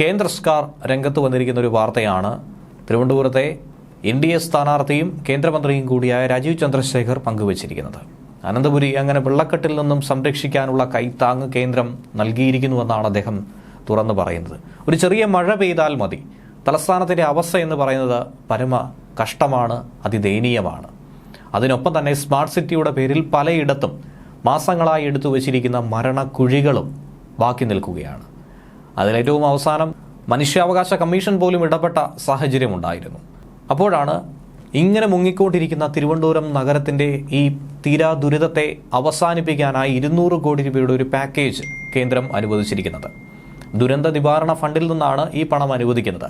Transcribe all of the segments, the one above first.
കേന്ദ്ര സർക്കാർ രംഗത്ത് വന്നിരിക്കുന്ന ഒരു വാർത്തയാണ്. തിരുവനന്തപുരത്തെ എൻ ഡി എ സ്ഥാനാർത്ഥിയും കേന്ദ്രമന്ത്രിയും കൂടിയായ രാജീവ് ചന്ദ്രശേഖർ പങ്കുവച്ചിരിക്കുന്നത്. അനന്തപുരി അങ്ങനെ വെള്ളക്കെട്ടിൽ നിന്നും സംരക്ഷിക്കാനുള്ള കൈത്താങ് കേന്ദ്രം നൽകിയിരിക്കുന്നുവെന്നാണ് അദ്ദേഹം തുറന്നു പറയുന്നത്. ഒരു ചെറിയ മഴ പെയ്താൽ മതി. തലസ്ഥാനത്തിന്റെ അവസ്ഥ എന്ന് പറയുന്നത് പരമ കഷ്ടമാണ് അതിദയനീയമാണ്. അതിനൊപ്പം തന്നെ സ്മാർട്ട് സിറ്റിയുടെ പേരിൽ പലയിടത്തും മാസങ്ങളായി എടുത്തു വച്ചിരിക്കുന്ന മരണക്കുഴികളും ബാക്കി നിൽക്കുകയാണ്. അതിലേറ്റവും അവസാനം മനുഷ്യാവകാശ കമ്മീഷൻ പോലും ഇടപെട്ട സാഹചര്യമുണ്ടായിരുന്നു. അപ്പോഴാണ് ഇങ്ങനെ മുങ്ങിക്കൊണ്ടിരിക്കുന്ന തിരുവനന്തപുരം നഗരത്തിന്റെ ഈ തീരാ ദുരിതത്തെ അവസാനിപ്പിക്കാനായി ഇരുന്നൂറ് കോടി രൂപയുടെ ഒരു പാക്കേജ് കേന്ദ്രം അനുവദിച്ചിരിക്കുന്നത്. ദുരന്ത നിവാരണ ഫണ്ടിൽ നിന്നാണ് ഈ പണം അനുവദിക്കുന്നത്.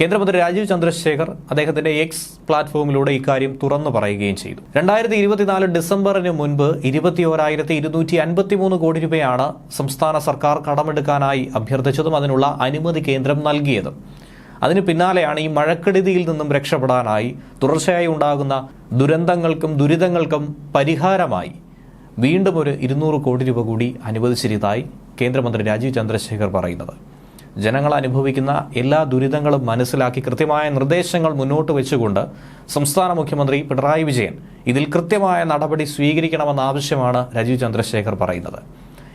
കേന്ദ്രമന്ത്രി രാജീവ് ചന്ദ്രശേഖർ അദ്ദേഹത്തിന്റെ എക്സ് പ്ലാറ്റ്ഫോമിലൂടെ ഇക്കാര്യം തുറന്നു പറയുകയും ചെയ്തു. രണ്ടായിരത്തി ഇരുപത്തിനാല് ഡിസംബറിന് മുൻപ് ഇരുപത്തിയോരായിരത്തി ഇരുന്നൂറ്റി അൻപത്തിമൂന്ന് കോടി രൂപയാണ് സംസ്ഥാന സർക്കാർ കടമെടുക്കാനായി അഭ്യർത്ഥിച്ചതും അതിനുള്ള അനുമതി കേന്ദ്രം നൽകിയതും. അതിന് പിന്നാലെയാണ് ഈ മഴക്കെടുതിയിൽ നിന്നും രക്ഷപ്പെടാനായി തുടർച്ചയായി ഉണ്ടാകുന്ന ദുരന്തങ്ങൾക്കും ദുരിതങ്ങൾക്കും പരിഹാരമായി വീണ്ടും ഒരു ഇരുന്നൂറ് കോടി രൂപ കൂടി അനുവദിച്ചിരുന്നതായി കേന്ദ്രമന്ത്രി രാജീവ് ചന്ദ്രശേഖർ പറയുന്നത്. ജനങ്ങൾ അനുഭവിക്കുന്ന എല്ലാ ദുരിതങ്ങളും മനസ്സിലാക്കി കൃത്യമായ നിർദ്ദേശങ്ങൾ മുന്നോട്ട് വെച്ചുകൊണ്ട് സംസ്ഥാന മുഖ്യമന്ത്രി പിണറായി വിജയൻ ഇതിൽ കൃത്യമായ നടപടി സ്വീകരിക്കണമെന്ന ആവശ്യമാണ് രാജീവ് ചന്ദ്രശേഖർ പറയുന്നത്.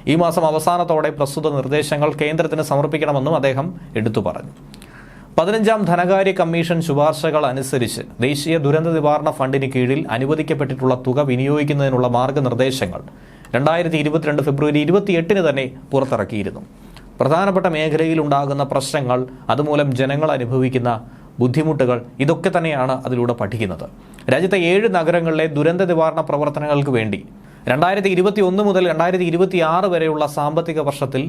ഈ മാസം അവസാനത്തോടെ പ്രസ്തുത നിർദ്ദേശങ്ങൾ കേന്ദ്രത്തിന് സമർപ്പിക്കണമെന്നും അദ്ദേഹം എടുത്തു പറഞ്ഞു. പതിനഞ്ചാം ധനകാര്യ കമ്മീഷൻ ശുപാർശകൾ അനുസരിച്ച് ദേശീയ ദുരന്ത നിവാരണ ഫണ്ടിന് കീഴിൽ അനുവദിക്കപ്പെട്ടിട്ടുള്ള തുക വിനിയോഗിക്കുന്നതിനുള്ള മാർഗനിർദ്ദേശങ്ങൾ രണ്ടായിരത്തി ഇരുപത്തിരണ്ട് ഫെബ്രുവരി ഇരുപത്തിയെട്ടിന് തന്നെ പുറത്തിറക്കിയിരുന്നു. പ്രധാനപ്പെട്ട മേഖലയിൽ ഉണ്ടാകുന്ന പ്രശ്നങ്ങൾ അതുമൂലം ജനങ്ങൾ അനുഭവിക്കുന്ന ബുദ്ധിമുട്ടുകൾ ഇതൊക്കെ തന്നെയാണ് അതിലൂടെ പഠിക്കുന്നത്. രാജ്യത്തെ ഏഴ് നഗരങ്ങളിലെ ദുരന്ത നിവാരണ പ്രവർത്തനങ്ങൾക്ക് വേണ്ടി രണ്ടായിരത്തി ഇരുപത്തി ഒന്ന് മുതൽ രണ്ടായിരത്തി ഇരുപത്തി ആറ് വരെയുള്ള സാമ്പത്തിക വർഷത്തിൽ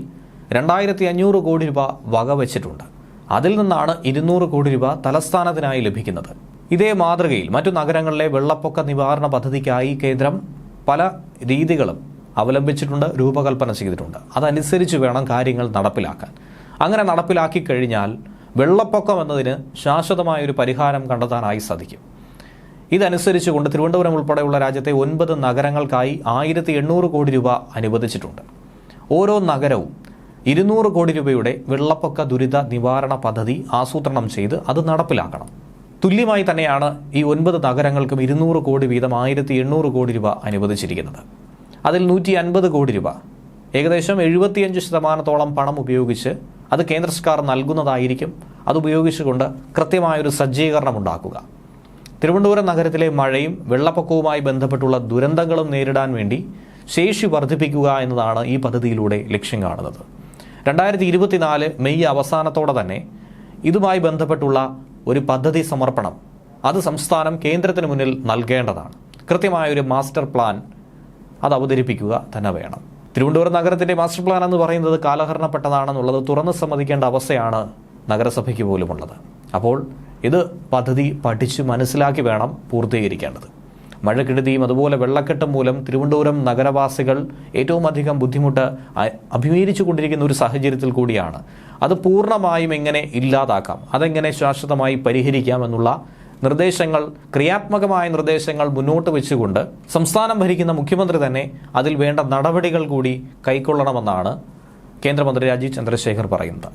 രണ്ടായിരത്തി അഞ്ഞൂറ് കോടി രൂപ വകവച്ചിട്ടുണ്ട്. അതിൽ നിന്നാണ് ഇരുന്നൂറ് കോടി രൂപ തലസ്ഥാനത്തിനായി ലഭിക്കുന്നത്. ഇതേ മാതൃകയിൽ മറ്റു നഗരങ്ങളിലെ വെള്ളപ്പൊക്ക നിവാരണ പദ്ധതിക്കായി കേന്ദ്രം പല രീതികളും അവലംബിച്ചിട്ടുണ്ട് രൂപകൽപ്പന ചെയ്തിട്ടുണ്ട്. അതനുസരിച്ച് വേണം കാര്യങ്ങൾ നടപ്പിലാക്കാൻ. അങ്ങനെ നടപ്പിലാക്കി കഴിഞ്ഞാൽ വെള്ളപ്പൊക്കം എന്നതിന് ശാശ്വതമായൊരു പരിഹാരം കണ്ടെത്താനായി സാധിക്കും. ഇതനുസരിച്ച് കൊണ്ട് തിരുവനന്തപുരം ഉൾപ്പെടെയുള്ള രാജ്യത്തെ ഒൻപത് നഗരങ്ങൾക്കായി ആയിരത്തി എണ്ണൂറ് കോടി രൂപ അനുവദിച്ചിട്ടുണ്ട്. ഓരോ നഗരവും ഇരുന്നൂറ് കോടി രൂപയുടെ വെള്ളപ്പൊക്ക ദുരിത നിവാരണ പദ്ധതി ആസൂത്രണം ചെയ്ത് അത് നടപ്പിലാക്കണം. തുല്യമായി തന്നെയാണ് ഈ ഒൻപത് നഗരങ്ങൾക്കും ഇരുന്നൂറ് കോടി വീതം ആയിരത്തി എണ്ണൂറ് കോടി രൂപ അനുവദിച്ചിരിക്കുന്നത്. അതിൽ നൂറ്റി അൻപത് കോടി രൂപ. ഏകദേശം എഴുപത്തിയഞ്ച് ശതമാനത്തോളം പണം ഉപയോഗിച്ച് അത് കേന്ദ്ര സർക്കാർ നൽകുന്നതായിരിക്കും. അതുപയോഗിച്ചുകൊണ്ട് കൃത്യമായൊരു സജ്ജീകരണം ഉണ്ടാക്കുക തിരുവനന്തപുരം നഗരത്തിലെ മഴയും വെള്ളപ്പൊക്കവുമായി ബന്ധപ്പെട്ടുള്ള ദുരന്തങ്ങളും നേരിടാൻ വേണ്ടി ശേഷി വർദ്ധിപ്പിക്കുക എന്നതാണ് ഈ പദ്ധതിയിലൂടെ ലക്ഷ്യം കാണുന്നത്. രണ്ടായിരത്തി ഇരുപത്തിനാല് മെയ് അവസാനത്തോടെ തന്നെ ഇതുമായി ബന്ധപ്പെട്ടുള്ള ഒരു പദ്ധതി സമർപ്പണം അത് സംസ്ഥാനം കേന്ദ്രത്തിന് മുന്നിൽ നൽകേണ്ടതാണ്. കൃത്യമായൊരു മാസ്റ്റർ പ്ലാൻ അത് അവതരിപ്പിക്കുക തന്നെ വേണം. തിരുവനന്തപുരം നഗരത്തിന്റെ മാസ്റ്റർ പ്ലാൻ എന്ന് പറയുന്നത് കാലഹരണപ്പെട്ടതാണെന്നുള്ളത് തുറന്ന് സമ്മതിക്കേണ്ട അവസ്ഥയാണ് നഗരസഭയ്ക്ക് പോലുമുള്ളത്. അപ്പോൾ ഇത് പദ്ധതി പഠിച്ച് മനസ്സിലാക്കി വേണം പൂർത്തീകരിക്കേണ്ടത്. മഴക്കെടുതിയും അതുപോലെ വെള്ളക്കെട്ടും മൂലം തിരുവനന്തപുരം നഗരവാസികൾ ഏറ്റവും അധികം ബുദ്ധിമുട്ട് അഭിമുഖീകരിച്ചു കൊണ്ടിരിക്കുന്ന ഒരു സാഹചര്യത്തിൽ കൂടിയാണ്. അത് പൂർണമായും എങ്ങനെ ഇല്ലാതാക്കാം അതെങ്ങനെ ശാശ്വതമായി പരിഹരിക്കാം എന്നുള്ള നിർദ്ദേശങ്ങൾ ക്രിയാത്മകമായ നിർദ്ദേശങ്ങൾ മുന്നോട്ട് വെച്ചുകൊണ്ട് സംസ്ഥാനം ഭരിക്കുന്ന മുഖ്യമന്ത്രി തന്നെ അതിൽ വേണ്ട നടപടികൾ കൂടി കൈക്കൊള്ളണമെന്നാണ് കേന്ദ്രമന്ത്രി രാജീവ് ചന്ദ്രശേഖർ പറയുന്നത്.